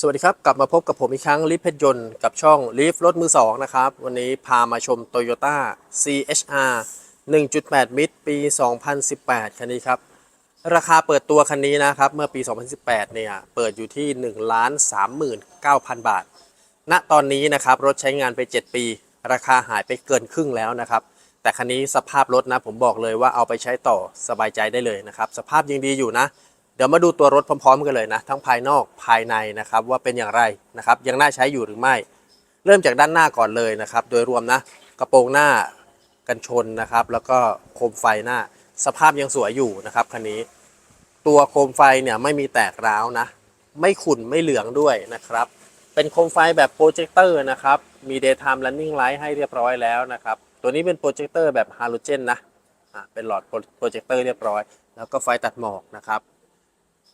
สวัสดีครับ กลับมาพบกับผมอีกครั้งลิฟเพชรยนต์กับช่องลิฟรถมือสองนะครับ วันนี้พามาชม Toyota CHR 1.8 มิตรปี 2018 คันนี้ครับ ราคาเปิดตัวคันนี้นะครับ เมื่อปี 2018 เนี่ย เปิดอยู่ที่ 1 39,000 บาท ณตอนนี้นะครับ รถใช้งานไป 7 ปี ราคาหายไปเกินครึ่งแล้วนะครับ แต่คันนี้สภาพรถนะผมบอกเลยว่าเอาไปใช้ต่อสบายใจได้เลยนะครับ สภาพยังดีอยู่นะ เดี๋ยวมาดูตัวรถพร้อมๆกันเลยนะ ทั้งภายนอกภายในนะครับว่าเป็นอย่างไรนะครับยังน่าใช้อยู่หรือไม่ เริ่มจากด้านหน้าก่อนเลยนะครับ โดยรวมนะกระโปรงหน้ากันชนนะครับ แล้วก็โคมไฟหน้า สภาพยังสวยอยู่นะครับคันนี้ ตัวโคมไฟเนี่ยไม่มีแตกร้าวนะ ไม่ขุ่นไม่เหลืองด้วยนะครับ เป็นโคมไฟแบบโปรเจคเตอร์นะครับ มี daytime running light ให้เรียบร้อยแล้วนะครับ ตัวนี้เป็นโปรเจคเตอร์แบบฮาโลเจนนะอะเป็นหลอดโปรเจคเตอร์เรียบร้อย แล้วก็ไฟตัดหมอกนะครับ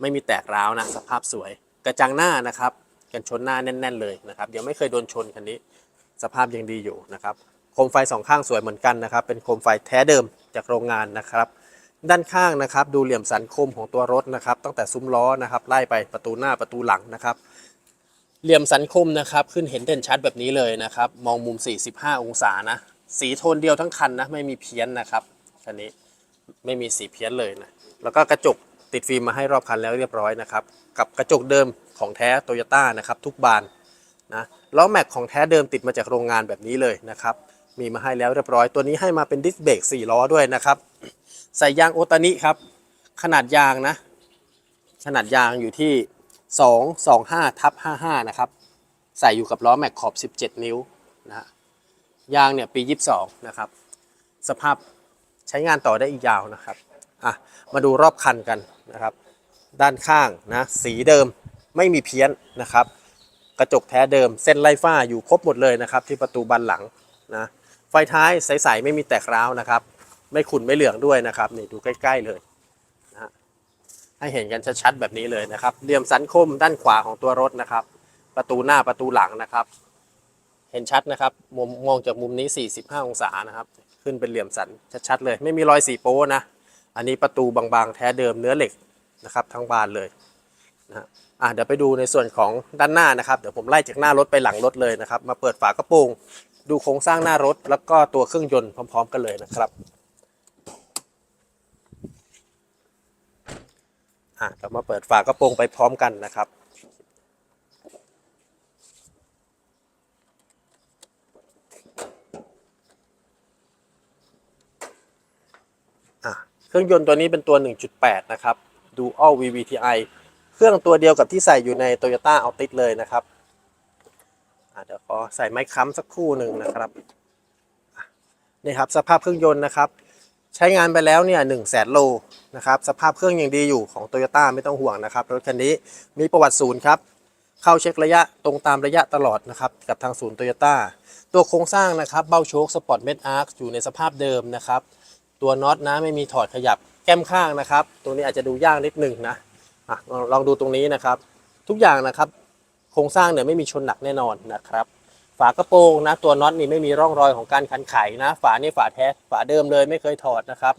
ไม่มีแตกร้าวนะสภาพสวย กระจังหน้านะครับกันชนหน้าแน่น ๆเลยนะครับยังไม่เคยโดนชนคันนี้ สภาพยังดีอยู่นะครับโคมไฟสองข้างสวยเหมือนกันนะครับ เป็นโคมไฟแท้เดิมจากโรงงานนะครับ ด้านข้างนะครับ ดูเหลี่ยมสันคมของตัวรถนะครับ ตั้งแต่ซุ้มล้อนะครับไล่ไปประตูหน้าประตูหลังนะครับ เหลี่ยมสันคมนะครับ ขึ้นเห็นเด่นชัดแบบนี้เลยนะครับ มองมุม 45 องศานะ สีโทนเดียวทั้งคันนะไม่มีเพี้ยนนะครับคันนี้ไม่มีสีเพี้ยนเลยนะแล้วก็กระจก ติดฟิล์มมาให้รอบคันแล้วเรียบร้อยนะครับ กับกระจกเดิมของแท้โตโยต้านะครับทุกบานนะล้อแม็กของแท้เดิมติดมาจากโรงงานแบบนี้เลยนะครับ มีมาให้แล้วเรียบร้อย ตัวนี้ให้มาเป็นดิสเบรก4ล้อด้วยนะครับ ใส่ยางโอตานิครับ ขนาดยางนะ ขนาดยางอยู่ที่ 225ทับ55 นะครับ ใส่อยู่กับล้อแม็กขอบ 17 นิ้วนะฮะ ยางเนี่ยปี 22 นะครับ สภาพใช้งานต่อได้อีกยาวนะครับ อะมาดูรอบคันกันนะครับ ด้านข้างนะสีเดิมไม่มีเพี้ยนนะครับ กระจกแท้เดิมเส้นไล่ฝ้าอยู่ครบหมดเลยนะครับ ที่ประตูบานหลังนะไฟท้ายใสๆไม่มีแตกร้าวนะครับ ไม่ขุ่นไม่เหลืองด้วยนะครับนี่ดูใกล้ ๆเลยนะฮะให้เห็นกันชัดๆแบบนี้เลยนะครับเหลี่ยมสันคมด้านขวาของตัวรถนะครับ ประตูหน้าประตูหลังนะครับ เห็นชัดนะครับมุมมองจากมุมนี้ 45 องศานะครับ ขึ้นเป็นเหลี่ยมสันชัดๆเลย ไม่มีรอยสีโป้นะ อันนี้ประตูบางๆ แท้เดิมเนื้อเหล็กนะครับทั้งบานเลยนะฮะอะเดี๋ยวไปดูในส่วนของด้านหน้านะครับ เดี๋ยวผมไล่จากหน้ารถไปหลังรถเลยนะครับ มาเปิดฝากระโปรงดูโครงสร้างหน้ารถ แล้วก็ตัวเครื่องยนต์พร้อม ๆ กันเลยนะครับอะเรามาเปิดฝากระโปรงไปพร้อมกันนะครับ เครื่องยนต์ตัวนี้เป็นตัว 1.8 นะครับ Dual VVTi เครื่องตัวเดียวกับที่ใส่อยู่ใน Toyota Altis เลยนะครับเดี๋ยวขอใส่ไม้ค้ำสักคู่หนึ่งนะครับนี่ครับสภาพเครื่องยนต์นะครับ ใช้งานไปแล้วเนี่ย1 0 0 0 0แสนโลนะครับสภาพเครื่องยังดีอยู่ของ Toyota ไม่ต้องห่วงนะครับรถคันนี้มีประวัติศูนย์ครับเข้าเช็คระยะตรงตามระยะตลอดนะครับกับทางศูนย์โตโยต้าตัวโครงสร้างนะครับเบ้าโชคสปอร์ตเมดอาร์คอยู่ในสภาพเดิมนะครับ ตัวน็อตนะไม่มีถอดขยับแก้มข้างนะครับ ตรงนี้อาจจะดูยากนิดหนึ่งนะอะลองดูตรงนี้นะครับ ทุกอย่างนะครับ โครงสร้างเนี่ยไม่มีชนหนักแน่นอนนะครับ ฝากระโปรงนะตัวน็อตนี่ไม่มีร่องรอยของการขันไขนะ ฝานี่ฝาแท้ฝาเดิมเลยไม่เคยถอดนะครับ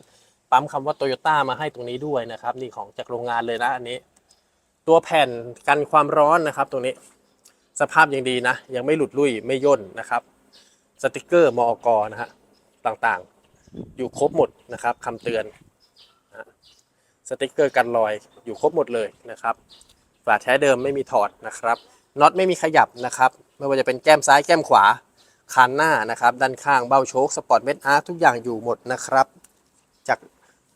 ปั๊มคำว่าโตโยต้ามาให้ตรงนี้ด้วยนะครับนี่ของจากโรงงานเลยนะอันนี้ ตัวแผ่นกันความร้อนนะครับ ตรงนี้สภาพยังดีนะ ยังไม่หลุดลุ่ยไม่ย่นนะครับสติกเกอร์มอกนะฮะต่าง อยู่ครบหมดนะครับคำเตือนสติกเกอร์กันรอยอยู่ครบหมดเลยนะครับฝาแท้เดิมไม่มีถอดนะครับน็อตไม่มีขยับนะครับไม่ว่าจะเป็นแก้มซ้ายแก้มขวาคานหน้านะครับด้านข้างเบ้าโชคสปอร์ตเมดอาร์ทุกอย่างอยู่หมดนะครับ จาก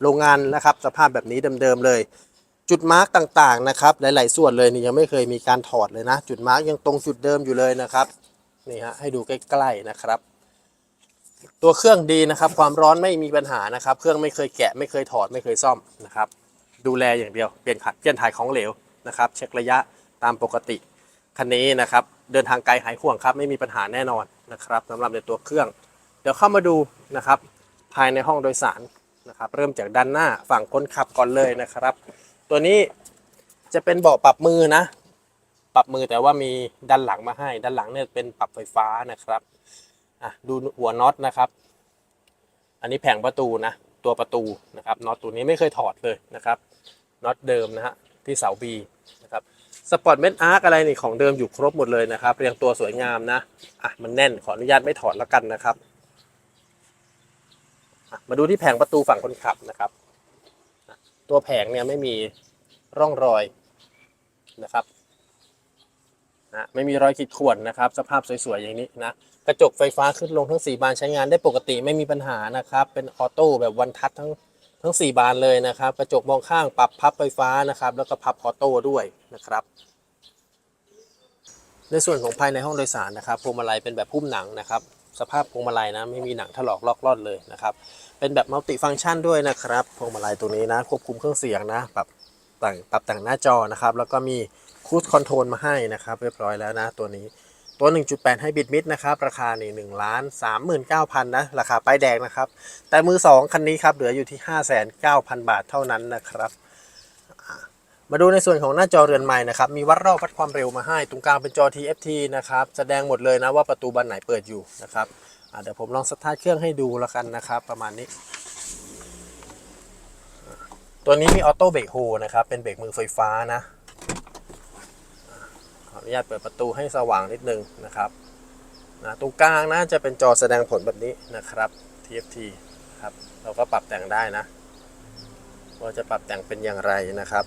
โรงงานนะครับสภาพแบบนี้เดิมๆเลย จุดมาร์กต่างๆนะครับหลายๆส่วนเลยนี่ยังไม่เคยมีการถอดเลยนะ จุดมาร์กยังตรงจุดเดิมอยู่เลยนะครับนี่ฮะให้ดูใกล้ๆนะครับ ตัวเครื่องดีนะครับ ความร้อนไม่มีปัญหานะครับ เครื่องไม่เคยแกะไม่เคยถอดไม่เคยซ่อมนะครับ ดูแลอย่างเดียวเปลี่ยนขัดเปลี่ยนถ่ายของเหลวนะครับ เช็คระยะตามปกติคันนี้นะครับ เดินทางไกลหายห่วงครับ ไม่มีปัญหาแน่นอนนะครับสำหรับในตัวเครื่อง เดี๋ยวเข้ามาดูนะครับ ภายในห้องโดยสารนะครับ เริ่มจากด้านหน้าฝั่งคนขับก่อนเลยนะครับ ตัวนี้จะเป็นเบาะปรับมือนะ ปรับมือแต่ว่ามีด้านหลังมาให้ ด้านหลังเนี่ยเป็นปรับไฟฟ้านะครับ อะดูหัวน็อตนะครับ อันนี้แผงประตูนะ ตัวประตูนะครับน็อตตัวนี้ไม่เคยถอดเลยนะครับน็อตเดิมนะฮะที่เสาบีนะครับสปอร์ตเมนอาร์คอะไรนี่ของเดิมอยู่ครบหมดเลยนะครับ เรียงตัวสวยงามนะอะมันแน่นขออนุญาตไม่ถอดแล้วกันนะครับมาดูที่แผงประตูฝั่งคนขับนะครับ ตัวแผงเนี่ยไม่มีร่องรอยนะครับ นะไม่มีรอยขีดข่วนนะครับ สภาพสวยๆอย่างนี้นะกระจกไฟฟ้าขึ้นลงทั้ง 4 บานใช้งานได้ปกติไม่มีปัญหานะครับ เป็นออโต้แบบวันทัชทั้งทั้ง 4 บานเลยนะครับ กระจกมองข้างปรับพับไฟฟ้านะครับ แล้วก็พับออโต้ด้วยนะครับ ในส่วนของภายในห้องโดยสารนะครับพวงมาลัยเป็นแบบพุ่มหนังนะครับ สภาพพวงมาลัยนะไม่มีหนังถลอกลอกล่อนเลยนะครับ เป็นแบบมัลติฟังก์ชันด้วยนะครับพวงมาลัยตัวนี้นะควบคุมเครื่องเสียงนะปรับต่างปรับแต่งหน้าจอนะครับ แล้วก็มี คูดคอนโทรลมาให้นะครับเรียบร้อยแล้วนะตัวนี้ตัว 1.8 ให้บิดมิดนะครับ ราคานี่1ล้าน39,000นเก้าพันนะ ราคาป้ายแดงนะครับ แต่มือ2คันนี้ครับ เหลืออยู่ที่59,000บาทเท่านั้นนะครับ มาดูในส่วนของหน้าจอเรือนใหม่นะครับ มีวัดรอบวัดความเร็วมาให้ ตรงกลางเป็นจอ TFT นะครับ แสดงหมดเลยนะว่าประตูบานไหนเปิดอยู่นะครับเดี๋ยวผมลองสตาร์ทเครื่องให้ดูแล้วกันนะครับ ประมาณนี้ ตัวนี้มีออโต้เบรกโฮนะครับ เป็นเบรกมือไฟฟ้านะ ออนุญาตเปิดประตูให้สว่างนิดนึงนะครับนะตรงกลางนะจะเป็นจอแสดงผลแบบนี้นะครับ TFT ครับเราก็ปรับแต่งได้นะว่าจะปรับแต่งเป็นอย่างไรนะครับ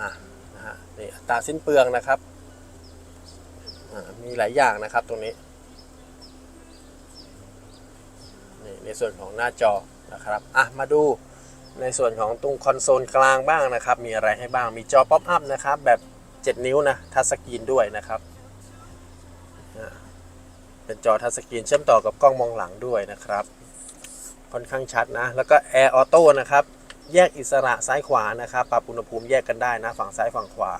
อะนะฮะนี่อัตราสิ้นเปลืองนะครับอ่ามีหลายอย่างนะครับตรงนี้นี่ในส่วนของหน้าจอนะครับอะมาดูในส่วนของตรงคอนโซลกลางบ้างนะครับ มีอะไรให้บ้างมีจอป๊อปอัพนะครับแบบ 7 นิ้วนะทัชสกรีนด้วยนะครับเป็นจอทัชสกรีนเชื่อมต่อกับกล้องมองหลังด้วยนะครับ ค่อนข้างชัดนะ แล้วก็แอร์ออโต้นะครับ แยกอิสระซ้ายขวานะครับ ปรับอุณหภูมิแยกกันได้นะ ฝั่งซ้ายฝั่งขวา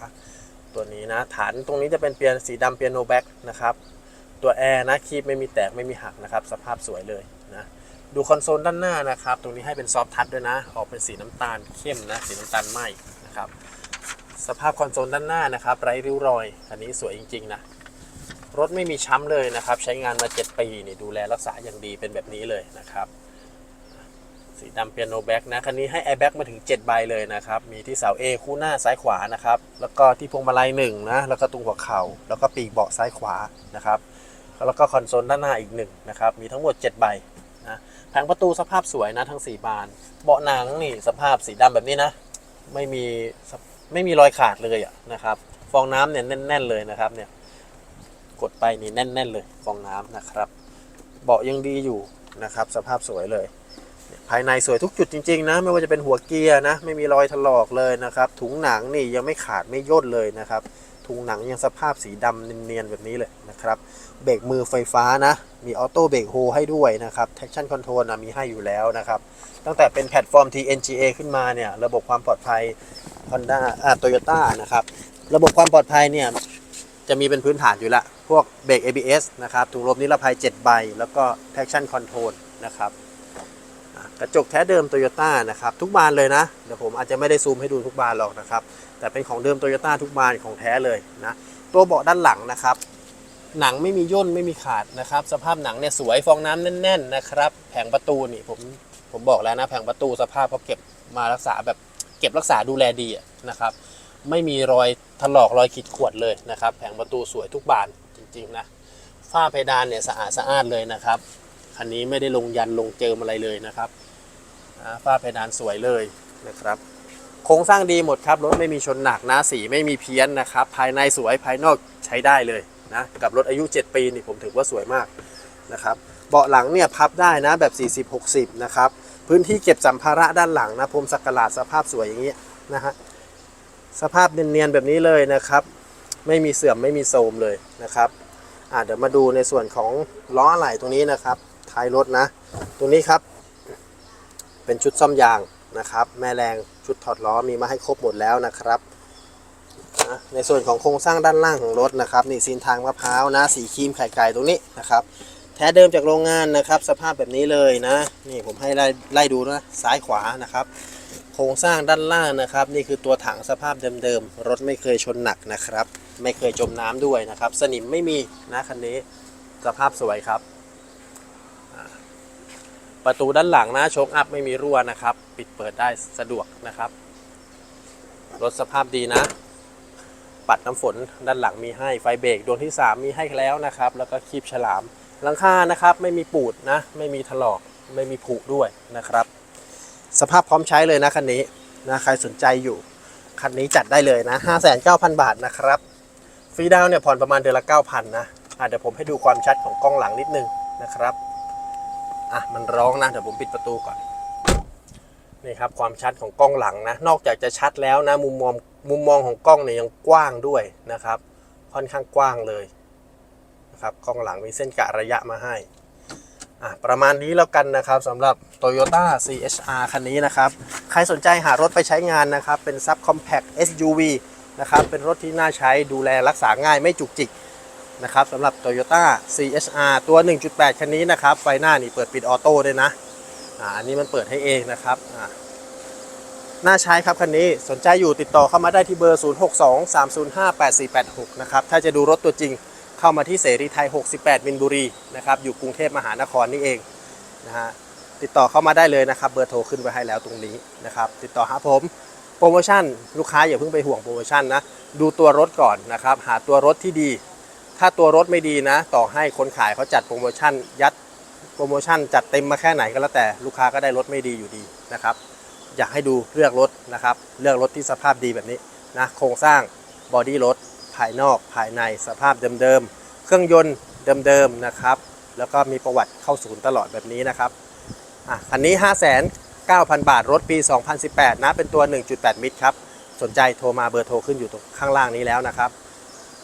ตัวนี้นะ ฐานตรงนี้จะเป็นเปียนสีดำเปียโนแบ็กนะครับ ตัวแอร์นะคีบไม่มีแตกไม่มีหักนะครับ สภาพสวยเลยนะดูคอนโซลด้านหน้านะครับ ตรงนี้ให้เป็นซอฟทัชด้วยนะ ออกเป็นสีน้ำตาลเข้มนะ สีน้ำตาลไหมนะครับ สภาพคอนโซลด้านหน้านะครับไร้ริ้วรอย อันนี้สวยจริง ๆ นะ รถไม่มีช้ำเลยนะครับ ใช้งานมา 7 ปีนี่ดูแลรักษาอย่างดีเป็นแบบนี้เลยนะครับ สีดำเปียโนแบ็กนะ คันนี้ให้แอร์แบ็กมาถึง 7 ใบเลยนะครับ มีที่เสา A คู่หน้าซ้ายขวานะครับ แล้วก็ที่พวงมาลัยหนึ่งนะแล้วก็ตรงหัวเข่า แล้วก็ปีกเบาะซ้ายขวานะครับแล้วก็คอนโซลด้านหน้าอีกหนึ่งนะครับ มีทั้งหมด 7 ใบนะแผงประตูสภาพสวยนะทั้ง 4 บาน เบาะหนังนี่สภาพสีดำแบบนี้นะ ไม่มี ไม่มีรอยขาดเลยอะนะครับ ฟองน้ำเนี่ยแน่น ๆ เลยนะครับเนี่ยกดไปนี่แน่น ๆ เลยฟองน้ำนะครับ เบาะยังดีอยู่นะครับ สภาพสวยเลยเนี่ยภายในสวยทุกจุดจริง ๆ นะ ไม่ว่าจะเป็นหัวเกียร์นะ ไม่มีรอยถลอกเลยนะครับ ถุงหนังนี่ยังไม่ขาดไม่ย่นเลยนะครับ ถุงหนังยังสภาพสีดำเนียนๆแบบนี้เลยนะครับ เบรกมือไฟฟ้านะ มีออโต้เบรกโฮให้ด้วยนะครับ traction control นะมีให้อยู่แล้วนะครับ ตั้งแต่เป็นแพลตฟอร์ม TNGA ขึ้นมาเนี่ย ระบบความปลอดภัย Honda อ่า Toyota นะครับ ระบบความปลอดภัยเนี่ย จะมีเป็นพื้นฐานอยู่ละ พวกเบรก ABS นะครับ ถุงลมนิรภัย 7 ใบ แล้วก็ traction control นะครับ กระจกแท้เดิม Toyota นะครับ ทุกบานเลยนะ เดี๋ยวผมอาจจะไม่ได้ซูมให้ดูทุกบานหรอกนะครับ แต่เป็นของเดิม Toyota ทุกบานของแท้เลยนะ ตัวเบาะด้านหลังนะครับหนังไม่มีย่นไม่มีขาดนะครับ สภาพหนังเนี่ยสวยฟองน้ำแน่น ๆนะครับ แผงประตูนี่ผมผมบอกแล้วนะแผงประตูสภาพเขาเก็บมารักษาแบบเก็บรักษาดูแลดีอะ นะครับ ไม่มีรอยถลอกรอยขีดข่วนเลยนะครับ แผงประตูสวยทุกบานจริงๆนะฝ้าเพดานเนี่ยสะอาดสะอาดเลยนะครับคันนี้ไม่ได้ลงยันลงเจิมอะไรเลยนะครับฝ้าเพดานสวยเลยนะครับ โครงสร้างดีหมดครับรถไม่มีชนหนักนะสีไม่มีเพี้ยนนะครับ ภายในสวยภายนอกใช้ได้เลยนะกับรถอายุ 7 ปีนี่ผมถือว่าสวยมากนะครับเบาะหลังเนี่ยพับได้นะแบบ 40-60 นะครับ พื้นที่เก็บสัมภาระด้านหลังนะพรมสักหลาดสภาพสวยอย่างนี้นะฮะ สภาพเนียนๆแบบนี้เลยนะครับ ไม่มีเสื่อมไม่มีโทรมเลยนะครับอ่าเดี๋ยวมาดูในส่วนของล้ออะไหล่ตรงนี้นะครับท้ายรถนะ ตรงนี้ครับ เป็นชุดซ่อมยางนะครับ แม่แรงชุดถอดล้อมีมาให้ครบหมดแล้วนะครับในส่วนของโครงสร้างด้านล่างของรถนะครับนี่ซีนทางมะพร้าวนะสีครีมไข่ไก่ตรงนี้นะครับ แท้เดิมจากโรงงานนะครับ สภาพแบบนี้เลยนะ นี่ผมให้ไล่ไล่ดูนะซ้ายขวานะครับ ครงสร้างด้านล่างนะครับ นี่คือตัวถังสภาพเดิมๆ รถไม่เคยชนหนักนะครับ ไม่เคยจมน้ำด้วยนะครับ สนิมไม่มีนะคันนี้สภาพสวยครับ ประตูด้านหลังนะโชคอัพไม่มีรั่วนะครับ ปิดเปิดได้สะดวกนะครับ รถสภาพดีนะ ปัดน้ำฝนด้านหลังมีให้ไฟเบรกดวงที่ 3 มีให้แล้วนะครับ แล้วก็คลิปฉลามหลังคานะครับ ไม่มีปูดนะ ไม่มีถลอกไม่มีผุด้วยนะครับ สภาพพร้อมใช้เลยนะคันนี้นะใครสนใจอยู่คันนี้จัดได้เลยนะ 59,000 บาทนะครับ ฟรีดาวน์เนี่ยผ่อนประมาณเดือนละ 9,000 นะอะเดี๋ยวผมให้ดูความชัดของกล้องหลังนิดนึงนะครับ อะมันร้องนะ เดี๋ยวผมปิดประตูก่อน นี่ครับความชัดของกล้องหลังนะ นอกจากจะชัดแล้วนะ มุมมองมุมมองของกล้องเนี่ยยังกว้างด้วยนะครับ ค่อนข้างกว้างเลยนะครับกล้องหลังมีเส้นกะระยะมาให้ ประมาณนี้แล้วกันนะครับสำหรับ Toyota CHR คันนี้นะครับ ใครสนใจหารถไปใช้งานนะครับ เป็น Sub Compact SUV นะครับ เป็นรถที่น่าใช้ดูแลรักษาง่ายไม่จุกจิกนะครับสำหรับ Toyota CHR ตัว 1.8 คันนี้นะครับ ไฟหน้านี่เปิดปิดออโต้ด้วยนะอ่าอันนี้มันเปิดให้เองนะครับอ่าน่าใช้ครับคันนี้สนใจอยู่ติดต่อเข้ามาได้ที่เบอร์ 0623058486 นะครับ ถ้าจะดูรถตัวจริง เข้ามาที่เสรีไทย 68มินบุรีนะครับอยู่กรุงเทพมหานครนี่เองนะฮะติดต่อเข้ามาได้เลยนะครับเบอร์โทรขึ้นไว้ให้แล้วตรงนี้นะครับติดต่อหาผมโปรโมชั่นลูกค้าอย่าเพิ่งไปห่วงโปรโมชั่นนะดูตัวรถก่อนนะครับหาตัวรถที่ดี ถ้าตัวรถไม่ดีนะ ต่อให้คนขายเขาจัดโปรโมชั่นยัดโปรโมชั่นจัดเต็มมาแค่ไหนก็แล้วแต่ลูกค้าก็ได้รถไม่ดีอยู่ดีนะครับอยากให้ดูเลือกรถนะครับเลือกรถที่สภาพดีแบบนี้นะโครงสร้างบอดี้รถ ภายนอกภายในสภาพเดิมๆ เครื่องยนต์เดิมๆนะครับ แล้วก็มีประวัติเข้าศูนย์ตลอดแบบนี้นะครับอะคันนี้ 5 9 0 0 0 บาทรถปี 2018 นะ เป็นตัว 1.8 มิตรครับ สนใจโทรมาเบอร์โทรขึ้นอยู่ตรงข้างล่างนี้แล้วนะครับ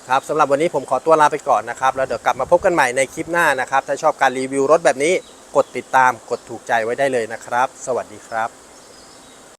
ครับสำหรับวันนี้ผมขอตัวลาไปก่อนนะครับ แล้วเดี๋ยวกลับมาพบกันใหม่ในคลิปหน้านะครับ ถ้าชอบการรีวิวรถแบบนี้ กดติดตามกดถูกใจไว้ได้เลยนะครับ สวัสดีครับ